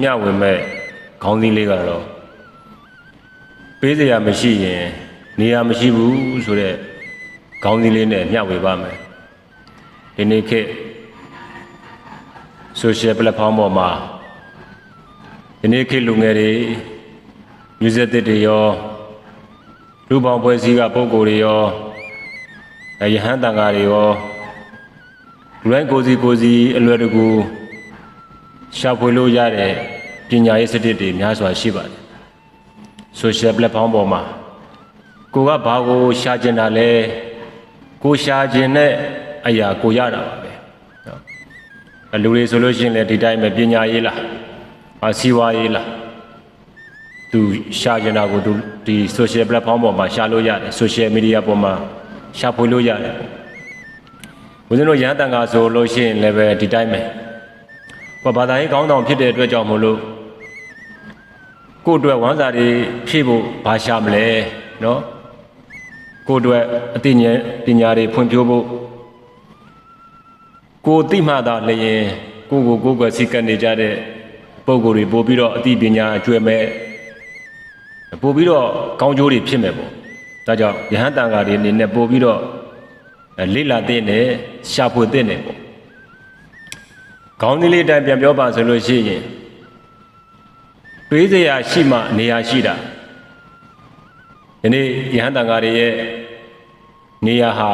မျှဝေမဲ့ခေါင်းစည်းလေးကတော့ပေးစရာမရှိရင် နေရာမရှိဘူးဆိုတော့ခေါင်းစည်းလေးနဲ့မျှဝေပါမယ်ဒီနေ့ခေတ် social platform ပေါ်မှာဒီနေ့ခေတ်လူငယ်တွေ user တွေရောလူပေါင်းဖွဲ့စည်းကပုံကိုယ်တွေရောအဲယဟန်တန်ဃာတွေရောလူတိုင်းကိုယ်စီကိုယ်စီအလွယ်တကူ ရှာဖွေလို့ရတဲ့ပညာရေးစနစ်တွေများစွာရှိပါတယ်။ social platform ပေါ်မှာကိုကဘာကိုရှာကျင်တာလဲကိုရှာကျင်တဲ့အရာကိုရတာပါပဲ။နော်။လူတွေဆိုလို့ရှိရင်လည်းဒီတိုင်းပဲပညာရေးလားအစီဝါရေးလားသူရှာကျင်တာကိုသူဒီ social platform ပေါ်မှာရှာလို့ရတယ် social media ပေါ်မှာရှာဖွေလို့ရတယ်။ဦးဇင်းတို့ရဟန်းတန်ခါဆိုလို့ရှိရင်လည်းပဲဒီတိုင်းပဲ။ ကိုဘာသာရေးခေါင်းဆောင်ဖြစ်တဲ့အတွက်ကြောင့်မို့လို့ကို့အတွက်ဝမ်းစာတွေဖြည့်ဖို့ဘာရှာမလဲနော်ကို့အတွက်အသိဉာဏ်ပညာတွေဖွံ့ဖြိုးဖို့ကိုသိမှသာလျင်ကိုကိုကိုကိုစီကပ်နေကြတဲ့ပုံကိုယ်တွေပို့ပြီးတော့အသိပညာအကျွဲမဲ့ပို့ပြီးတော့ကောင်းကျိုးတွေဖြစ်မယ်ပေါ့ဒါကြောင့်ယဟန်တန်ဃာတွေအနေနဲ့ပို့ပြီးတော့လေ့လာသင့်တယ်ရှာဖွေသင့်တယ်ပေါ့ ခေါင်းသီးလေးအတိုင်းပြန်ပြောပါဆိုလို့ရှိရင် တွေးစရာရှိမှနေရာရှိတာဒီနေ့ယဟန်တန်ဃာတွေရဲ့နေရာဟာ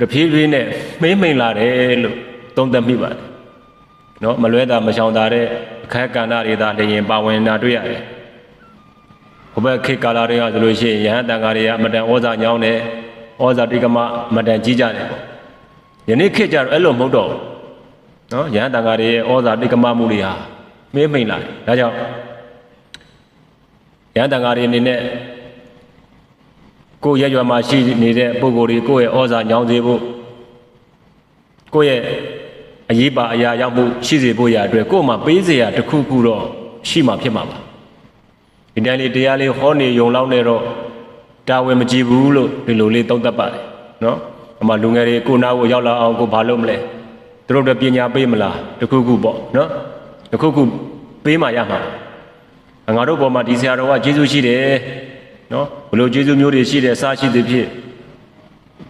တဖြည်းဖြည်းနဲ့မှိမ့်မိန်လာတယ်လို့သုံးသပ်မိပါတယ်เนาะမလွဲတာမရှောင်တာတဲ့အခက်ကဏ္ဍတွေသာတရင်ပါဝင်တာတွေ့ရတယ်ဘုဘခေတ်ကာလတွေကဆိုလို့ရှိရင်ယဟန်တန်ဃာတွေကအမတန်ဩဇာညောင်းတယ်ဩဇာတိကမအမတန်ကြီးကြတယ်ပေါ့ယနေ့ခေတ်ကျတော့အဲ့လိုမဟုတ်တော့ဘူး နော်ရဟန်းတန်ခါတွေရဲ့ဩဇာတိကမမှုတွေဟာမင်းမိန်လာတယ်ဒါကြောင့်ရဟန်းတန်ခါတွေအနေနဲ့ကိုယ့်ရဲ့ရွာမှာရှိနေတဲ့ပုံကိုယ်တွေကိုယ့်ရဲ့ဩဇာညောင်းစေဖို့ကိုယ့်ရဲ့အရေးပါအရာရောက်မှုရှိစေဖို့ရာအတွက်ကိုယ့်မှာပေးစရာတစ်ခုခုတော့ရှိမှဖြစ်မှာပါဒီတိုင်းလေးတရားလေးဟောနေယုံလောက်နေတော့တာဝန်မကြည့်ဘူးလို့ဒီလိုလေးသုံးသပ်ပါတယ်နော်အမှလူငယ်တွေကိုနာကိုရောက်လာအောင်ကိုဘာလုပ်မလဲ သူတို့တို့ပညာပေးမလားတစ်ခုခုပေါ့နော်တစ်ခုခုပေးမှရမှာငါတို့ဘောမှာဒီဆရာတော်ကကျေးဇူးရှိတယ်နော်ဘလို့ကျေးဇူးမျိုးတွေရှိတယ်စားရှိသည်ဖြစ်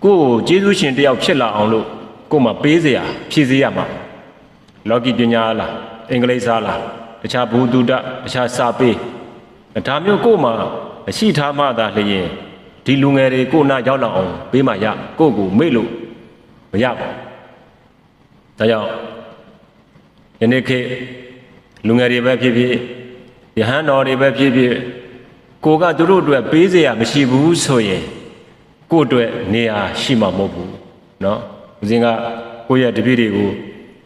ကိုယ့်ကိုကျေးဇူးရှင်တယောက်ဖြစ်လာအောင်လို့ကိုယ်မှာပေးစရာဖြည့်စေရမှာလောကီပညာလားအင်္ဂလိပ်စာလားတခြားဘူတုတတခြားစာပေဒါမျိုးကိုယ်မှာရှိထားမှသာလျင်ဒီလူငယ်တွေကိုယ်နာရောက်လာအောင်ပေးမှရကိုယ့်ကိုမေ့လို့မရပါဘူး ဒါကြောင့်ယနေ့ခေတ်လူငယ်တွေပဲဖြစ်ဖြစ်ယဟန်တော်တွေပဲဖြစ်ဖြစ်ကိုကသူတို့အတွက်ပေးစရာမရှိဘူးဆိုရင်ကိုယ့်အတွက်နေရာရှိမှာမဟုတ်ဘူးเนาะဦးဇင်းကကိုယ့်ရဲ့တပည့်တွေကို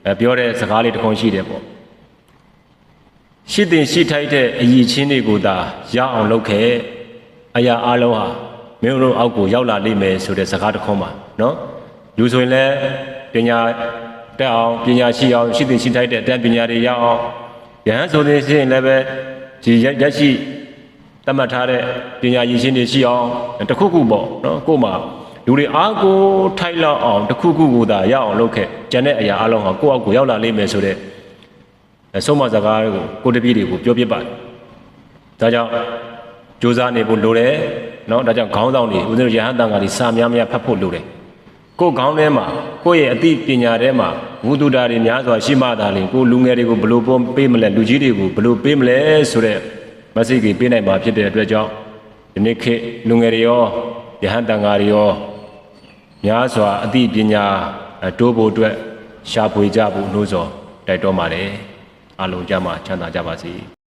အဲပြောတဲ့စကားလေးတစ်ခုရှိတယ်ပေါ့ရှိတင်ရှိထိုက်တဲ့အည်ချင်းတွေကိုသာရအောင်လုပ်ခဲ့အရာအလုံးဟာမင်းတို့အောက်ကိုရောက်လာလိမ့်မယ်ဆိုတဲ့စကားတစ်ခုပါเนาะလူဆိုရင်လည်းပညာ တက်အောင်ပညာရှိအောင်ရှိတင်ရှိထိုက်တဲ့အတန်းပညာတွေရအောင်ယဟန်ဆိုတဲ့ရှင်လည်းပဲဒီရက်ရှိတတ်မှတ်ထားတဲ့ပညာရည်ရှင်တွေရှိအောင်တခုခုပေါ့နော်ကို့မှာလူတွေအားကိုထိုက်လောက်အောင်တခုခုကိုသာရအောင်လုပ်ခဲ့ကျန်တဲ့အရာအလုံးဟာကိုယ့်အောက်ကိုရောက်လာလိမ့်မယ်ဆိုတဲ့ဆုံးမစကားကိုကိုတပည့်တွေကိုပြောပြပါတယ်ဒါကြောင့်စူးစမ်းနေဖို့လိုတယ်နော်ဒါကြောင့်ခေါင်းဆောင်တွေဦးဇင်းတို့ရဟန်းတန်ဃာတွေစာများများဖတ်ဖို့လိုတယ် ကိုယ်ခေါင်းထဲမှာကိုယ့်ရဲ့အသိပညာထဲမှာဝိသုဒ္ဓတွေများစွာရှိမှသာလျှင်ကိုယ်လူငယ်တွေကိုဘယ်လိုပုံပေးမလဲလူကြီးတွေကိုဘယ်လိုပေးမလဲဆိုတဲ့ message ကြီးပေးနိုင်မှာဖြစ်တဲ့အတွက်ကြောင့်ဒီနေ့ခေတ်လူငယ်တွေရောယဟန်တန်ဃာတွေရောများစွာအသိပညာတိုးဖို့အတွက်ရှာဖွေကြဖို့လို့ဆိုတိုက်တော်ပါတယ်အလုံးကြမှာချမ်းသာကြပါစေ